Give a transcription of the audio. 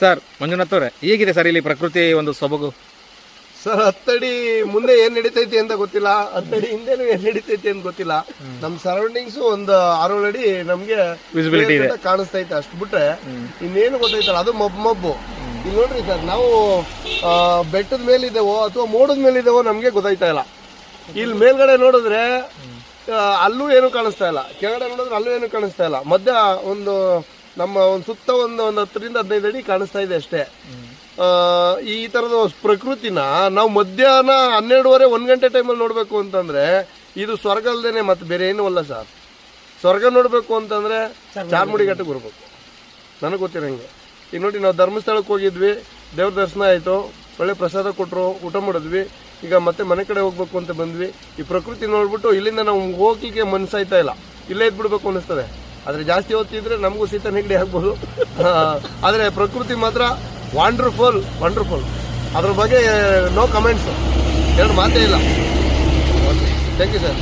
Sir Manjunath ಅವರೇ ಹೇಗಿದೆ sir ಇಲ್ಲಿ ಪ್ರಕೃತಿ ಒಂದು ಸೊಬಗು? ಸರ್ ಹತ್ತಡಿ ಮುಂದೆ ಏನ್ ನಡೀತೈತಿ ಅಂತ ಗೊತ್ತಿಲ್ಲ. ಹತ್ತಡಿ ಹಿಂದೆ ಏನ್ ನಡೀತೈತಿ ಅಂತ ಗೊತ್ತಿಲ್ಲ. ನಮ್ ಸರೌಂಡಿಂಗ್ಸ್ ಒಂದು ಆರೇಳು ಅಡಿ ನಮ್ಗೆ Visibility ಇದೆ. ಕಾಣಿಸ್ತೈತೆ ಅಷ್ಟು ಬಿಟ್ರೆ. ಇನ್ನೇನು ಗೊತ್ತೈತಲ್ಲ ಅದು ಮಬ್ ಮಬ್ಬು. ಇಲ್ಲಿ ನೋಡ್ರಿ ಸರ್ ನಾವು ಆ, ಬೆಟ್ಟದ ಮೇಲಿದ್ದೇವೋ ಅಥವಾ ಮೋಡದ ಮೇಲಿದ್ದೇವೋ ನಮ್ಗೆ ಗೊತ್ತಾಯ್ತಾ ಇಲ್ಲ. ಇಲ್ಲಿ ಮೇಲ್ಗಡೆ ನೋಡಿದ್ರೆ ಆ, ಅಲ್ಲೂ ಏನು ಕಾಣಿಸ್ತಾ ಇಲ್ಲ. ಕೆಳಗಡೆ ನೋಡಿದ್ರೆ ಅಲ್ಲೂ ಏನು ಕಾಣಿಸ್ತಾ ಇಲ್ಲ. ಮಧ್ಯ ಒಂದು ನಮ್ಮ ಒಂದು ಸುತ್ತ ಒಂದು ಒಂದು ಹತ್ತರಿಂದ ಹದಿನೈದು ಅಡಿ ಕಾಣಿಸ್ತಾ ಇದೆ ಅಷ್ಟೇ. ಈ ತರದ ಪ್ರಕೃತಿನ ನಾವು ಮಧ್ಯಾಹ್ನ ಹನ್ನೆರಡುವರೆ ಒಂದ್ ಗಂಟೆ ಟೈಮಲ್ಲಿ ನೋಡಬೇಕು ಅಂತಂದ್ರೆ ಇದು ಸ್ವರ್ಗ ಅಲ್ದೇನೆ ಮತ್ತೆ ಬೇರೆ ಏನೂ ಅಲ್ಲ ಸರ್ ಸ್ವರ್ಗ ನೋಡಬೇಕು ಅಂತಂದ್ರೆ ಚಾರ್ಮುಡಿ ಘಟ್ಟಕ್ಕೆ ಬರ್ಬೇಕು ನನಗೆ ಗೊತ್ತಿರಂಗೆ ಈಗ ನೋಡಿ ನಾವು ಧರ್ಮಸ್ಥಳಕ್ಕೆ ಹೋಗಿದ್ವಿ ದೇವ್ರ ದರ್ಶನ ಆಯಿತು ಒಳ್ಳೆ ಪ್ರಸಾದ ಕೊಟ್ಟರು ಊಟ ಮಾಡಿದ್ವಿ. ಈಗ ಮತ್ತೆ ಮನೆ ಕಡೆ ಹೋಗ್ಬೇಕು ಅಂತ ಬಂದ್ವಿ. ಈ ಪ್ರಕೃತಿ ನೋಡ್ಬಿಟ್ಟು ಇಲ್ಲಿಂದ ನಾವು ಹೋಗ್ಲಿಕ್ಕೆ ಮನ್ಸಾಯ್ತಾ ಇಲ್ಲ. ಇಲ್ಲೇ ಇದ್ಬಿಡ್ಬೇಕು ಅನಿಸ್ತದೆ ಆದರೆ ಜಾಸ್ತಿ ಹೊತ್ತಿದ್ರೆ ನಮಗೂ ಶೀತ ನೆಗಡಿ ಆಗ್ಬೋದು. ಆದರೆ ಪ್ರಕೃತಿ ಮಾತ್ರ ವಂಡರ್ಫುಲ್ ವಂಡರ್ಫುಲ್ ಅದ್ರ ಬಗ್ಗೆ ನೋ ಕಮೆಂಟ್ಸು ಎರಡು ಮಾತೇ ಇಲ್ಲ. Thank you sir